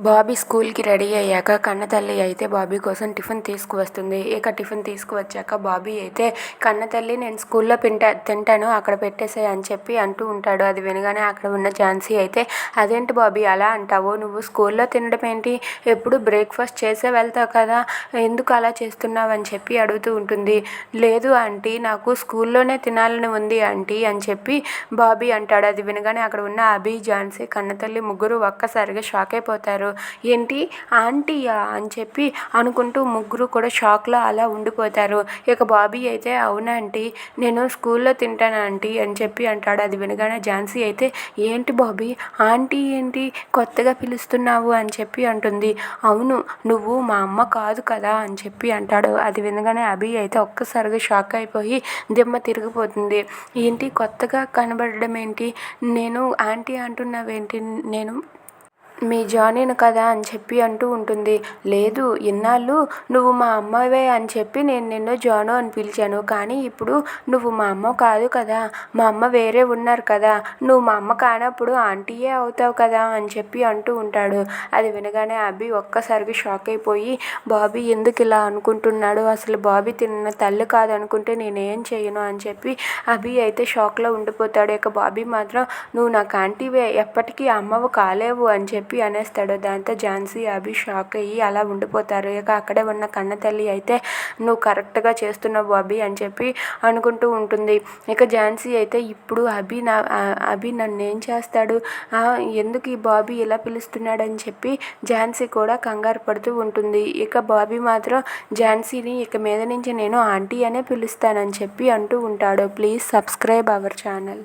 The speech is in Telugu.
బాబీ స్కూల్కి రెడీ అయ్యాక కన్నతల్లి అయితే బాబీ కోసం టిఫిన్ తీసుకువస్తుంది. ఇక టిఫిన్ తీసుకువచ్చాక బాబీ అయితే కన్నతల్లి నేను స్కూల్లో తింటా తింటాను అక్కడ పెట్టేసేయ్ అని చెప్పి అంటూ ఉంటాడు. అది వినగానే అక్కడ ఉన్న ఝాన్సీ అయితే అదేంటి బాబీ అలా అంటావు? నువ్వు స్కూల్లో తినడం ఏంటి? ఎప్పుడు బ్రేక్ఫాస్ట్ చేసే వెళ్తావు కదా ఎందుకు అలా చేస్తున్నావు? అని చెప్పి అడుగుతూ ఉంటుంది. లేదు ఆంటీ నాకు స్కూల్లోనే తినాలని ఉంది ఆంటీ అని చెప్పి బాబీ అంటాడు. అది వినగానే అక్కడ ఉన్న అభి ఝాన్సీ కన్నతల్లి ముగ్గురు ఒక్కసారిగా షాక్ అయిపోతారు. ఏంటి? ఆంటీయా? అని చెప్పి అనుకుంటూ ముగ్గురు కూడా షాక్లో అలా ఉండిపోతారు. ఇక బాబీ అయితే అవునా ఆంటీ? నేను స్కూల్లో తింటాను ఆంటీ అని చెప్పి అంటాడు. అది వినగానే ఝాన్సీ అయితే ఏంటి బాబీ? ఆంటీ ఏంటి? కొత్తగా పిలుస్తున్నావు అని చెప్పి అంటుంది. అవును నువ్వు మా అమ్మ కాదు కదా అని చెప్పి అంటాడు. అది వినగానే అభి అయితే ఒక్కసారిగా షాక్ అయిపోయి దిమ్మ తిరిగిపోతుంది. ఏంటి? కొత్తగా కనబడడం ఏంటి? నేను ఆంటీ అంటున్నావేంటి? నేను మీ జానీని కదా అని చెప్పి అంటూ ఉంటుంది. లేదు ఇన్నాళ్ళు నువ్వు మా అమ్మవే అని చెప్పి నేను నిన్ను జాను అని పిలిచాను. కానీ ఇప్పుడు నువ్వు మా అమ్మ కాదు కదా. మా అమ్మ వేరే ఉన్నారు కదా. నువ్వు మా అమ్మ కానప్పుడు ఆంటీయే అవుతావు కదా అని చెప్పి అంటూ ఉంటాడు. అది వినగానే అభి ఒక్కసారిగా షాక్ అయిపోయి బాబీ ఎందుకు ఇలా అనుకుంటున్నాడు? అసలు బాబీ తిన్న తల్లి కాదు అనుకుంటే నేనేం చేయను అని చెప్పి అభి అయితే షాక్లో ఉండిపోతాడు. ఇక బాబీ మాత్రం నువ్వు నాకు ఆంటీవే. ఎప్పటికీ అమ్మవు కాలేవు అని చెప్పి చెప్పి అనేస్తాడు. దాంతో ఝాన్సీ అభి షాక్ అయ్యి అలా ఉండిపోతారు. ఇక అక్కడే ఉన్న కన్న తల్లి అయితే నువ్వు కరెక్ట్గా చేస్తున్నావు బాబీ అని చెప్పి అనుకుంటూ ఉంటుంది. ఇక ఝాన్సీ అయితే ఇప్పుడు అభి నా అభి నన్ను ఏం చేస్తాడు? ఎందుకు ఈ బాబీ ఇలా పిలుస్తున్నాడని చెప్పి ఝాన్సీ కూడా కంగారు పడుతూ ఉంటుంది. ఇక బాబీ మాత్రం ఝాన్సీని ఇక మీద నుంచి నేను ఆంటీ అనే పిలుస్తానని చెప్పి అంటూ ఉంటాడు. Please subscribe our channel.